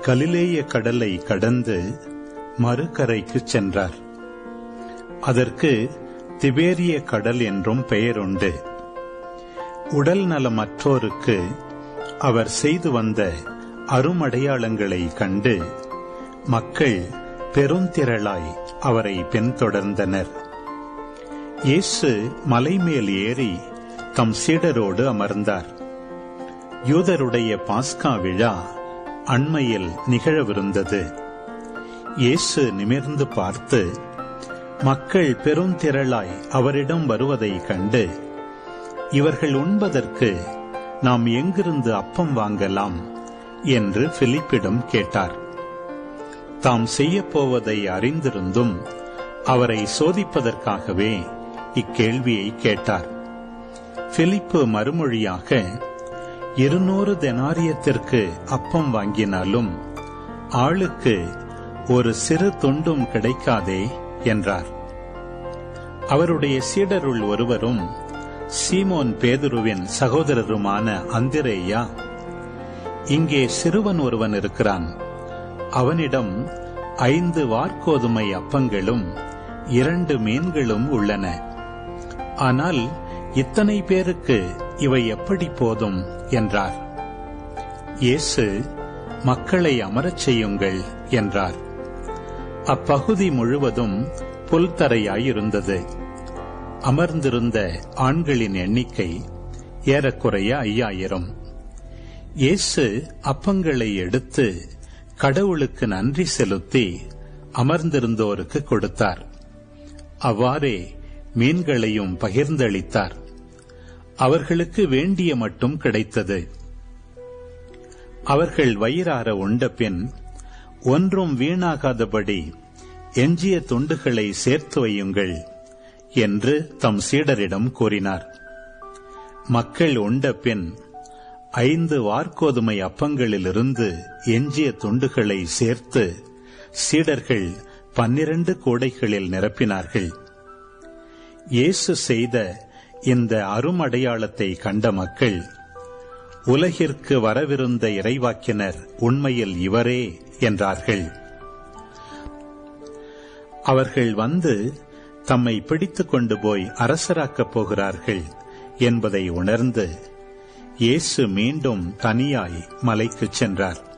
கலிலேய கடலை கடந்து மறுக்கரைக்கு சென்றார். அதற்கு திபேரிய கடல் என்றும் பெயருண்டு. உடல் நலமற்றோருக்கு அவர் செய்து வந்த அருமடையாளங்களை கண்டு மக்கள் பெருந்திரளாய் அவரை பின்தொடர்ந்தனர். இயேசு மலைமேல் ஏறி தம் சீடரோடு அமர்ந்தார். யூதருடைய பாஸ்கா விழா அண்மையில் நிகழவிருந்தது. இயேசு நிமிர்ந்து பார்த்து மக்கள் பெருந்திரளாய் அவரிடம் வருவதை கண்டு இவர்கள் உண்பதற்கு நாம் எங்கிருந்து அப்பம் வாங்கலாம்? என்று பிலிப்பிடம் கேட்டார். தாம் செய்யப்போவதை அறிந்திருந்தும் அவரை சோதிப்பதற்காகவே இக்கேள்வியை கேட்டார். பிலிப்பு மறுமொழியாக இருநூறு தெனாரியத்திற்கு அப்பம் வாங்கினாலும் ஆளுக்கு ஒரு சிறு துண்டும் கிடைக்காதே என்றார். அவருடைய சீடருள் ஒருவரும் சீமோன் பேதுருவின் சகோதரருமான அந்திரேயா இங்கே சிறுவன் ஒருவன் இருக்கிறான். அவனிடம் ஐந்து வார்கோதுமை அப்பங்களும் இரண்டு மீன்களும் உள்ளன. ஆனால் இத்தனை பேருக்கு இவை எப்படி போதும்? என்றார். இயேசு மக்களை அமரச் செய்யுங்கள் என்றார். அப்பகுதி முழுவதும் புல்தரையாயிருந்தது. அமர்ந்திருந்த ஆண்களின் எண்ணிக்கை ஏறக்குறைய ஐயாயிரம். இயேசு அப்பங்களை எடுத்து கடவுளுக்கு நன்றி செலுத்தி அமர்ந்திருந்தோருக்கு கொடுத்தார். அவ்வாறே மீன்களையும் பகிர்ந்தளித்தார். அவர்களுக்கு வேண்டிய மட்டும் கிடைத்தது. அவர்கள் வயிறார உண்ட பின் ஒன்றும் வீணாகாதபடி எஞ்சிய துண்டுகளை சேர்த்து வையுங்கள் என்று தம் சீடரிடம் கூறினார். மக்கள் உண்ட பின் ஐந்து வார்கோதுமை அப்பங்களிலிருந்து எஞ்சிய துண்டுகளை சேர்த்து சீடர்கள் பன்னிரண்டு கோடைகளில் நிரப்பினார்கள். இயேசு செய்த இந்த அருமடையாளத்தை கண்ட மக்கள் உலகிற்கு வரவிருந்த இறைவாக்கினர் உண்மையில் இவரே என்றார்கள். அவர்கள் வந்து தம்மை பிடித்துக் கொண்டு போய் அரசராக்கப் போகிறார்கள் என்பதை உணர்ந்து இயேசு மீண்டும் தனியாய் மலைக்குச் சென்றார்.